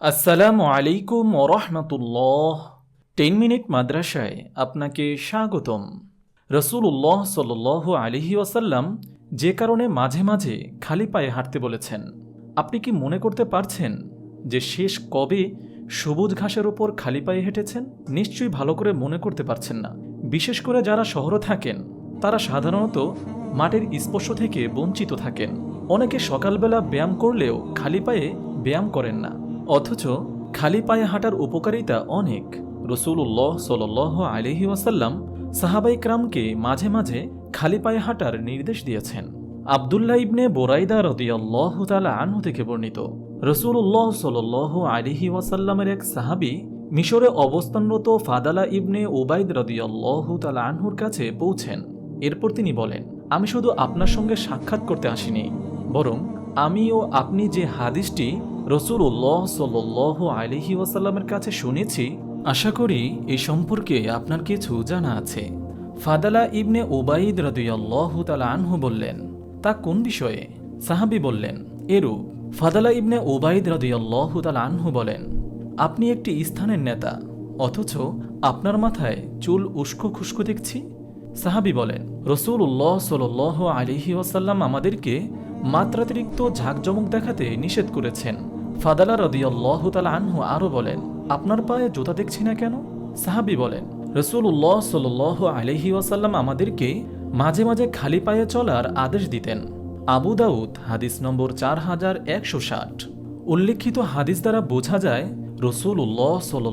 আসসালামু আলাইকুম ওরহমতুল্লাহ টেন মিনিট মাদ্রাসায় আপনাকে স্বাগতম। রসুল্লাহ সাল আলিহি ওয়াসাল্লাম যে কারণে মাঝে মাঝে খালি পায়ে হাঁটতে বলেছেন, আপনি কি মনে করতে পারছেন যে শেষ কবে সবুজ ঘাসের ওপর খালি পায়ে হেঁটেছেন? নিশ্চয়ই ভালো করে মনে করতে পারছেন না। বিশেষ করে যারা শহরে থাকেন, তারা সাধারণত মাটির স্পর্শ থেকে বঞ্চিত থাকেন। অনেকে সকালবেলা ব্যায়াম করলেও খালি পায়ে ব্যায়াম করেন না। অথচ খালি পায়ে হাঁটার উপকারিতা অনেক। রসুল্লাহ সাল আলহি ওয়াসাল্লাম সাহাবাই ক্রামকে মাঝে মাঝে খালি পায়ে হাঁটার নির্দেশ দিয়েছেন। আবদুল্লাহ ইবনে বোরাইদা রদিয়াল্লাহ তালা আনহু থেকে বর্ণিত। রসুল্লাহ সাল আলিহি ওয়াসাল্লামের এক সাহাবি মিশরে অবস্থানরত ফাদালা ইবনে ওবায়দ রদিয়াল্লাহ তালা আনহুর কাছে পৌঁছেন। এরপর তিনি বলেন, আমি শুধু আপনার সঙ্গে সাক্ষাৎ করতে আসিনি, বরং আমি ও আপনি যে হাদিসটি রসুল্লাহ সাল আলিহি ওয়াসাল্লামের কাছে শুনেছি, আশা করি এ সম্পর্কে আপনার কিছু জানা আছে। ফাদালা ইবনে ওবাইদ রদুয়াল্লাহ তালা আনহু বললেন, তা কোন বিষয়ে? সাহাবি বললেন, এরূপ। ফাদালা ইবনে ওবাইদ রদুয়াল্লাহ তালা আনহু বলেন, আপনি একটি স্থানের নেতা, অথচ আপনার মাথায় চুল উস্কো খুস্কো দেখছি? সাহাবি বলেন রসুল উল্লাহ সাল আলিহি ওয়াসাল্লাম আমাদেরকে মাত্রাতিরিক্ত ঝাঁকজমক দেখাতে নিষেধ করেছেন। ফাদালা রদিয়াল্লাহ তালা আনহু আরও বলেন, আপনার পায়ে জুতা দেখছি না কেন? সাহাবি বলেন রসুল উল্লাহ সাল আলহি ওয়াসাল্লাম আমাদেরকে মাঝে মাঝে খালি পায়ে চলার আদেশ দিতেন। আবু দাউদ, হাদিস নম্বর চার হাজার একশো ষাট। উল্লেখিত হাদিস দ্বারা বোঝা যায় রসুল উল্লাহ সাল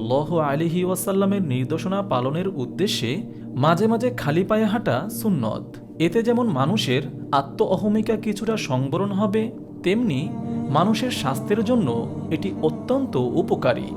আলিহি ওয়াসাল্লামের নির্দেশনা পালনের উদ্দেশ্যে মাঝে মাঝে খালি পায়ে হাঁটা সুন্নত। এতে যেমন মানুষের আত্ম অহমিকা কিছুটা সংবরণ হবে তেমনি মানুষের স্বাস্থ্যের জন্য এটি অত্যন্ত উপকারী।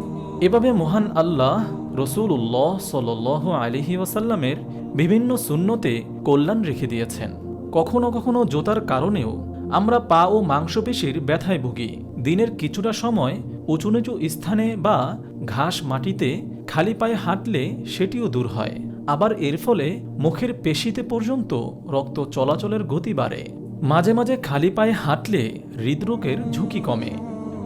এভাবে মহান আল্লাহ রসুল উল্লাহ সাল আলিহি ওয়াসাল্লামের বিভিন্ন শূন্যতে কল্যাণ রেখে দিয়েছেন। কখনো কখনো জোতার কারণেও আমরা পা ও মাংসপেশির ব্যথায় ভুগি। দিনের কিছুটা সময় উঁচু নিচু স্থানে বা ঘাস মাটিতে খালি পায়ে হাঁটলে সেটিও দূর হয়। আবার এর ফলে মুখের পেশিতে পর্যন্ত রক্ত চলাচলের গতি বাড়ে। মাঝে মাঝে খালি পায়ে হাঁটলে হৃদরোগের ঝুঁকি কমে।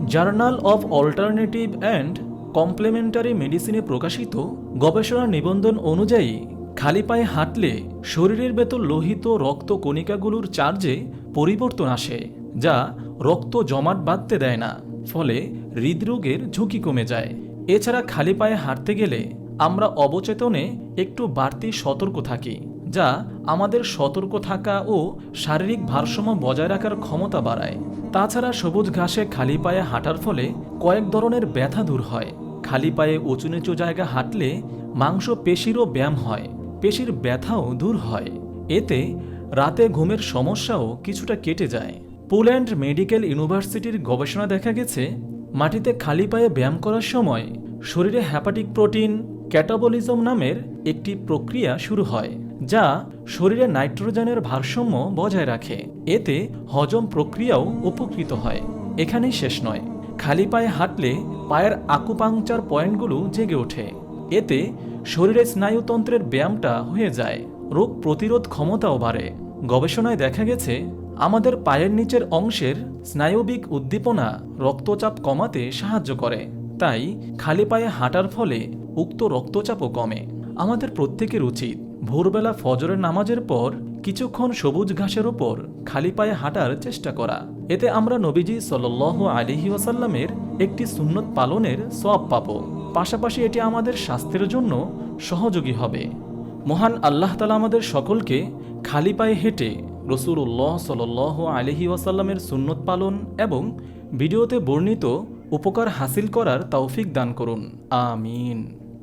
Journal of alternative and complementary মেডিসিনে প্রকাশিত গবেষণা নিবন্ধন অনুযায়ী, খালি পায়ে হাঁটলে শরীরের ভেতর লোহিত রক্ত কণিকাগুলোর চার্জে পরিবর্তন আসে, যা রক্ত জমাট বাঁধতে দেয় না, ফলে হৃদরোগের ঝুঁকি কমে যায়। এছাড়া খালি পায়ে হাঁটতে গেলে আমরা অবচেতনে একটু বাড়তি সতর্ক থাকি। যা আমাদের সতর্ক থাকা ও শারীরিক ভারসাম্য বজায় রাখার ক্ষমতা বাড়ায়। তাছাড়া সবুজ ঘাসে খালি পায়ে হাঁটার ফলে কয়েক ধরনের ব্যথা দূর হয়। খালি পায়ে উঁচু নিচু জায়গা হাঁটলে মাংস পেশিরও ব্যায়াম হয়, পেশির ব্যথাও দূর হয়। এতে রাতে ঘুমের সমস্যাও কিছুটা কেটে যায়। পোল্যান্ড মেডিকেল ইউনিভার্সিটির গবেষণা দেখা গেছে, মাটিতে খালি পায়ে ব্যায়াম করার সময় শরীরে হ্যাপাটিক প্রোটিন, ক্যাটাবলিজম নামের একটি প্রক্রিয়া শুরু হয়। যা শরীরে নাইট্রোজেনের ভারসাম্য বজায় রাখে। এতে হজম প্রক্রিয়াও উপকৃত হয়। এখানেই শেষ নয়। খালি পায়ে হাঁটলে পায়ের আকুপাংচার পয়েন্টগুলো জেগে ওঠে। এতে শরীরের স্নায়ুতন্ত্রের ব্যায়ামটা হয়ে যায়। রোগ প্রতিরোধ ক্ষমতাও বাড়ে। গবেষণায় দেখা গেছে, আমাদের পায়ের নিচের অংশের স্নায়বিক উদ্দীপনা রক্তচাপ কমাতে সাহায্য করে। তাই খালি পায়ে হাঁটার ফলে উক্ত রক্তচাপও কমে। আমাদের প্রত্যেকের উচিত ভোরবেলা ফজরের নামাজের পর কিছুক্ষণ সবুজ ঘাসের ওপর খালি পায়ে হাঁটার চেষ্টা করা। এতে আমরা নবীজি সাল আলিহি ওয়াসাল্লামের একটি সুন্নত পালনের সব পাব। পাশাপাশি এটি আমাদের স্বাস্থ্যের জন্য সহযোগী হবে। মহান আল্লাহ তালা আমাদের সকলকে খালি পায়ে হেঁটে রসুল্লাহ সাল আলিহি ওয়াসাল্লামের সুন্নত পালন এবং ভিডিওতে বর্ণিত উপকার হাসিল করার তৌফিক দান করুন। আমিন।